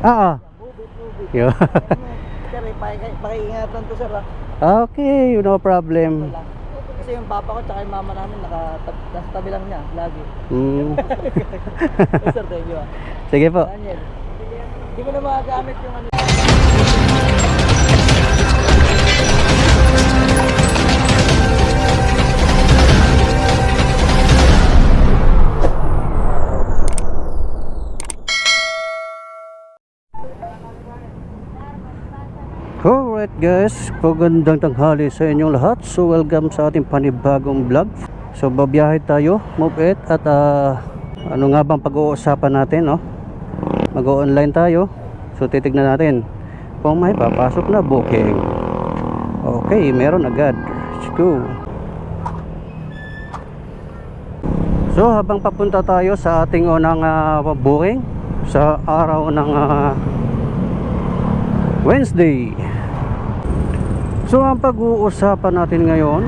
Oo. Yun. Sir, paki- pakiingatan to sir ah. okay, no problem. Kasi yung papa ko tsaka yung mama namin nasa tabi lang niya lagi. Mm. Sir, thank you ah. Sige po. Daniel. Hindi ko na magagamit yung ano. Alright guys, pagandang tanghali sa inyong lahat. So welcome sa ating panibagong vlog. So babiyahe tayo, move it at ah, ano nga bang pag-uusapan natin, no? Mag-online tayo. So titignan natin kung may papasok na booking. Okay, meron agad. Let's go. So habang papunta tayo sa ating unang ah, booking sa araw ng ah, Wednesday. So ang pag-uusapan natin ngayon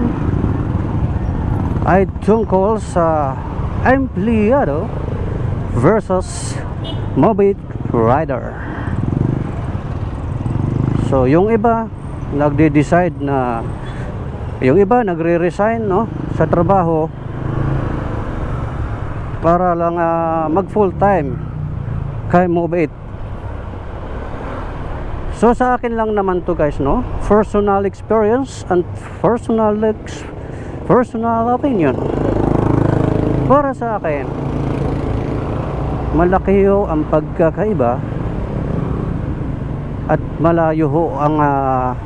ay tungkol sa empleyado versus mobile rider. So yung iba nagde-decide na yung iba nagre-resign no sa trabaho para lang ah, mag full time kay mobile So sa akin lang naman to guys no? Personal experience and personal ex personal opinion. Para sa akin Malaki ho ang pagkakaiba At malayo ho ang ah,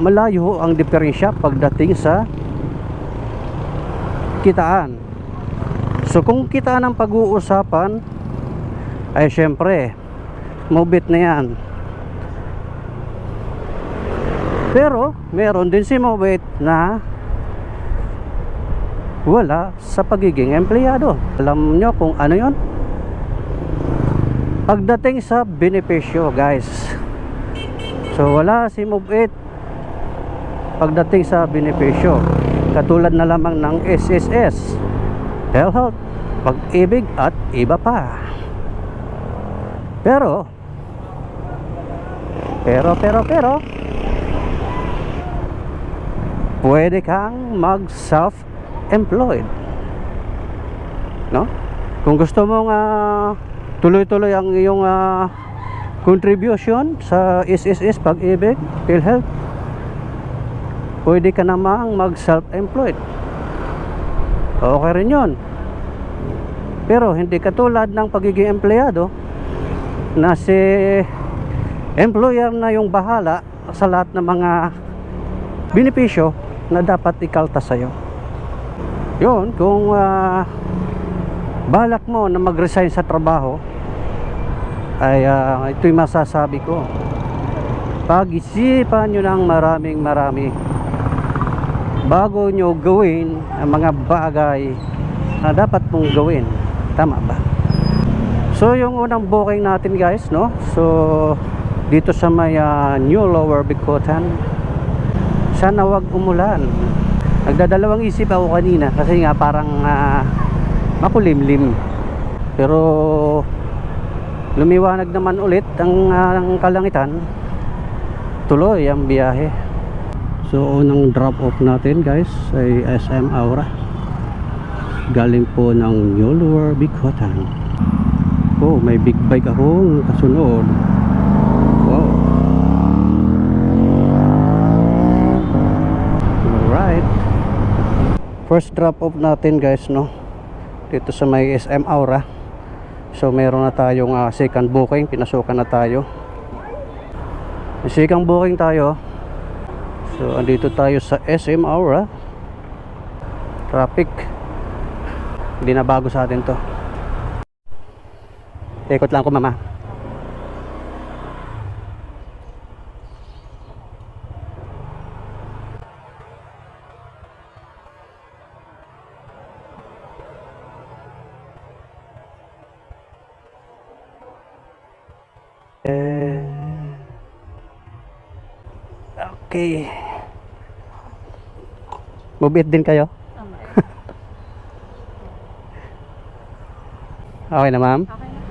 Malayo ho ang diferensya pagdating sa Kitaan. So kung kitaan ang pag-uusapan Ay syempre Mobit na yan. Pero, meron din si Mobit na wala sa pagiging empleyado. Alam nyo kung ano yon? Pagdating sa benepisyo, guys. So, wala si Mobit pagdating sa benepisyo. Katulad na lamang ng SSS, PhilHealth, Pag-ibig at iba pa. Pero, pero, pero, pero, pwede kang mag self-employed. No? Kung gusto mong ah, tuloy-tuloy ang iyong ah, contribution sa SSS, pag-ibig, PhilHealth, pwede ka namang mag self-employed. Okay rin yun. Pero hindi katulad ng pagiging empleyado na si employer na yung bahala sa lahat ng mga benepisyo na dapat ikalta sa'yo. Yun, kung ah, balak mo na mag-resign sa trabaho, ay ah, ito'y masasabi ko. Pag-isipan nyo ng maraming marami bago nyo gawin ang mga bagay na dapat mong gawin. Tama ba? So yung unang booking natin guys no So dito sa may ah, New Lower Bicotan Sana wag umulan. Nagdadalawang isip ako kanina Kasi nga parang ah, makulimlim. Pero lumiwanag naman ulit ang, ah, ang kalangitan. Tuloy ang biyahe. So unang drop off natin guys ay SM Aura. Galing po ng New Lower Bicotan Oh, may big bike akong kasunod. Wow. Alright. First drop off natin guys, no? Dito sa may SM Aura. So, meron na tayong ah, second booking. Pinasukan na tayo. May second booking tayo. So, andito tayo sa SM Aura. Traffic. Hindi na bago sa atin to. Ikot lang ko mama. Uh, okay. Mabit din kayo? okay na ma'am? Okay na.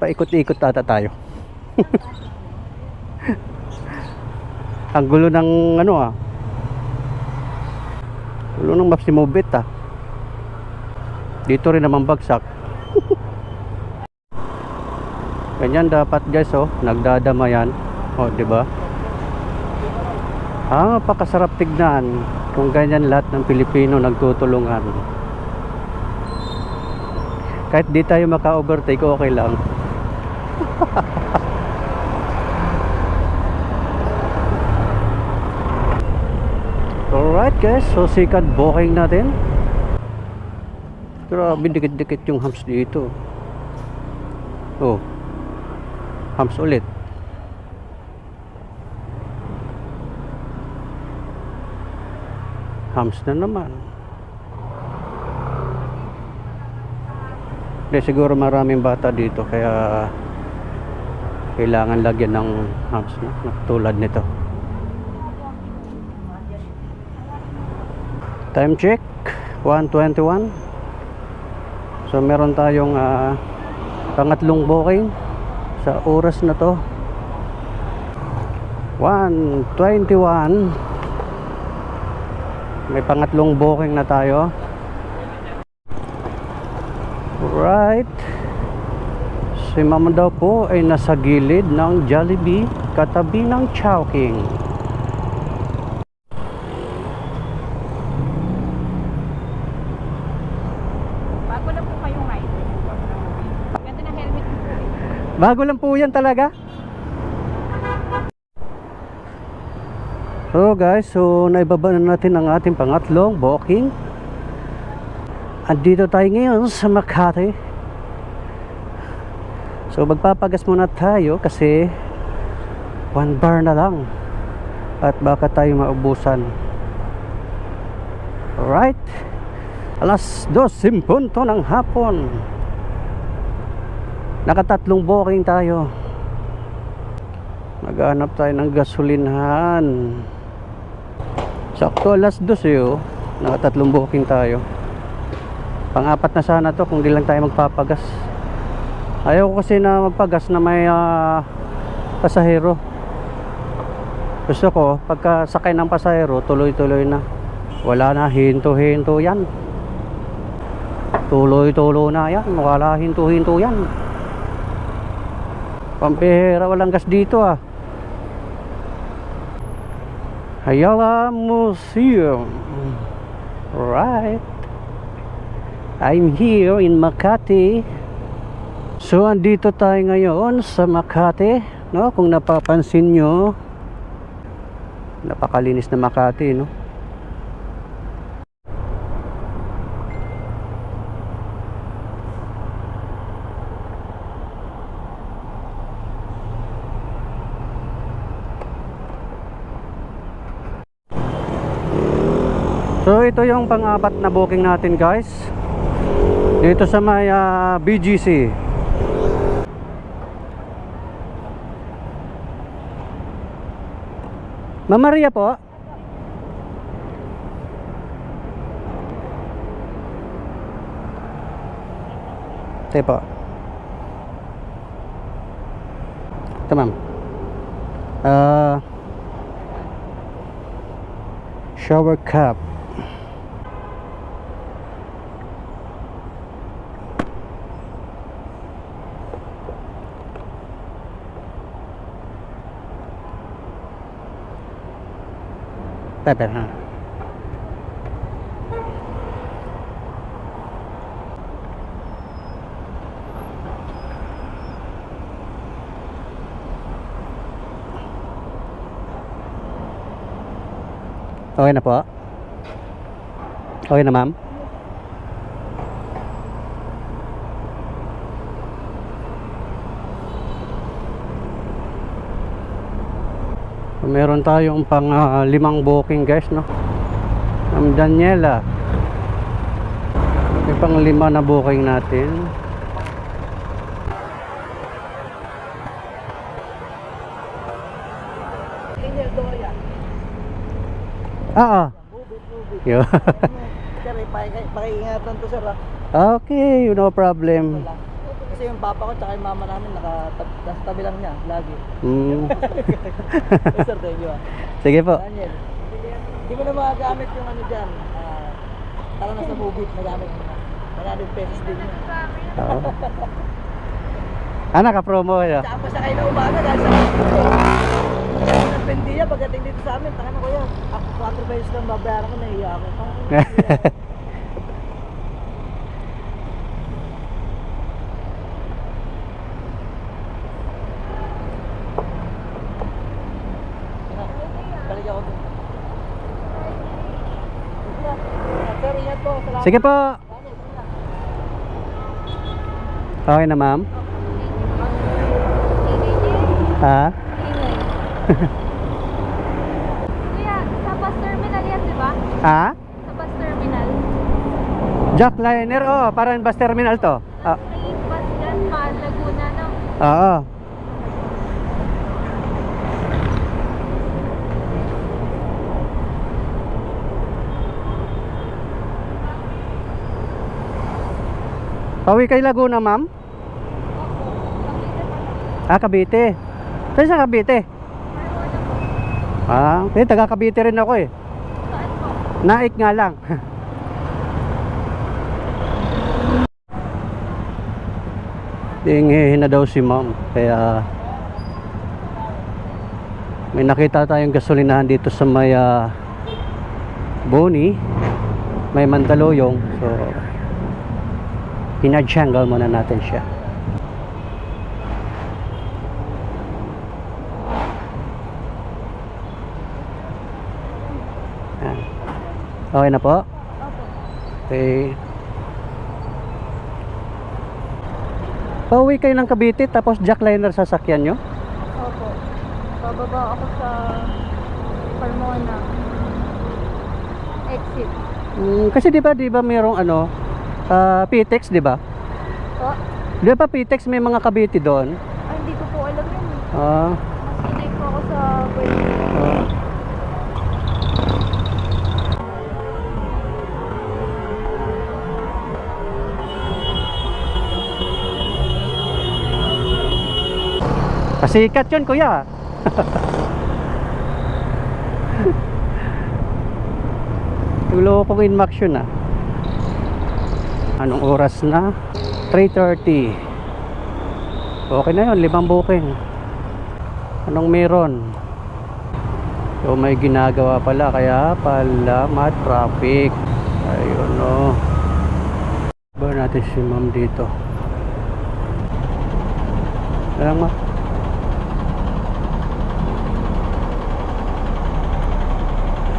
Paikot-ikot tata tayo. Ang gulo ng ano ah. Gulo ng maps ni Mobit ah. Dito rin naman bagsak. Ganyan dapat guys oh, nagdadama yan. Oh, di ba? Ah, pakasarap tignan kung ganyan lahat ng Pilipino nagtutulungan. Kahit di tayo maka-overtake, okay lang. Alright guys, so second booking natin. Grabe, dikit-dikit yung hams dito. Oh. Hams ulit. Hams na naman. Hindi, siguro maraming bata dito kaya kailangan lagyan ng hams no? tulad nito. Time check 121 So meron tayong ah, pangatlong booking sa oras na to. 121 May pangatlong booking na tayo. Right Si mama daw po ay nasa gilid ng Jollibee katabi ng Chowking Bago lang po kayong ride. Ganda ng helmet mo po. eh. Bago lang po yan talaga. So guys, so naibaba na natin ang ating pangatlong booking. Andito tayo ngayon sa Makati. So magpapagas muna tayo kasi one bar na lang. At baka tayo maubusan. Alright. Alas 2 punto ng hapon. Nakatatlong booking tayo. Maghanap tayo ng gasolinhan. Sakto alas 2 eh oh. Nakatatlong booking tayo. Pang-apat na sana to kung di lang tayo magpapagas. Ayaw ko kasi na magpagas na may ah, pasahero. Gusto ko, pagka sakay ng pasahero, tuloy-tuloy na. Wala na, hinto-hinto yan. Tuloy-tuloy na yan. Wala hinto-hinto yan. Pampihira, walang gas dito ah. Ayala Museum. Right. I'm here in Makati. So, andito tayo ngayon sa Makati. No? Kung napapansin nyo, napakalinis na Makati, no? So ito yung pang-apat na booking natin guys. Dito sa may ah, BGC Ma'am Maria po? Ito po. Ito ma'am. Ah Shower cup Pepper, ha? Okay na po? Okay na ma'am? Meron tayong pang ah, limang booking guys no. Ang Daniela. May pang lima na booking natin. Ah, ah. Yo. Sir, eh, paki- pakiingatan to sir ah. okay, no problem. Kasi yung papa ko tsaka yung mama namin nakatab nasa tabi lang niya, lagi. Mm. Sir, thank you ah. Sige po. Daniel, hindi mo na magagamit yung ano dyan. Ah, tara na sa movie, nagamit mo na. 100 pesos din yun. Oo. Ah, naka-promo kayo. Tsaka pa siya kayo na umaga dahil sa ng pendiya, pagdating dito sa amin, taka na kuya, ako 4 pesos lang babayaran ko, nahiya ako. Ah, ako. Dun. Sir, ingat po. Salamat. Sige po. Okay na, ma'am? Ha? Kuya, sa bus terminal yan, di ba? Ha? Sa bus terminal. Jackliner, oh, parang bus terminal to. Ah, May bus dyan, pa Laguna na. oo. Pauwi kay Laguna, ma'am? Ah, Cavite. Saan sa Cavite? Ah, eh, taga Cavite rin ako eh. Naik nga lang. Tingihin na daw si ma'am. Kaya may nakita tayong gasolinahan dito sa may ah, Boni. May Mandaluyong. So pinadjangle muna natin siya. Yan. Okay na po? Okay. Pauwi kayo ng Cavite tapos jackliner sasakyan nyo? Opo. Bababa ako sa Carmona. Exit. Mm, kasi di ba di ba ano ah, PTEX di ba? Po? Di ba PTEX may mga Cavite doon? Ay, hindi ko po alam yun. Ah, Masinay po ako sa ah. Pasikat yun kuya. Tulo ko in max yun ah. Anong oras na? 3.30 Okay na yun, limang booking Anong meron? So may ginagawa pala Kaya pala ma-traffic Ayun no Ba natin si ma'am dito Alam mo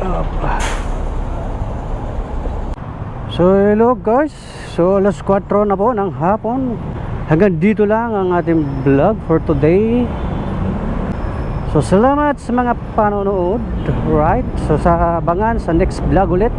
Apa. So hello guys. So alas 4 na po ng hapon. Hanggang dito lang ang ating vlog for today. So salamat sa mga panonood. Right? So sa abangan sa next vlog ulit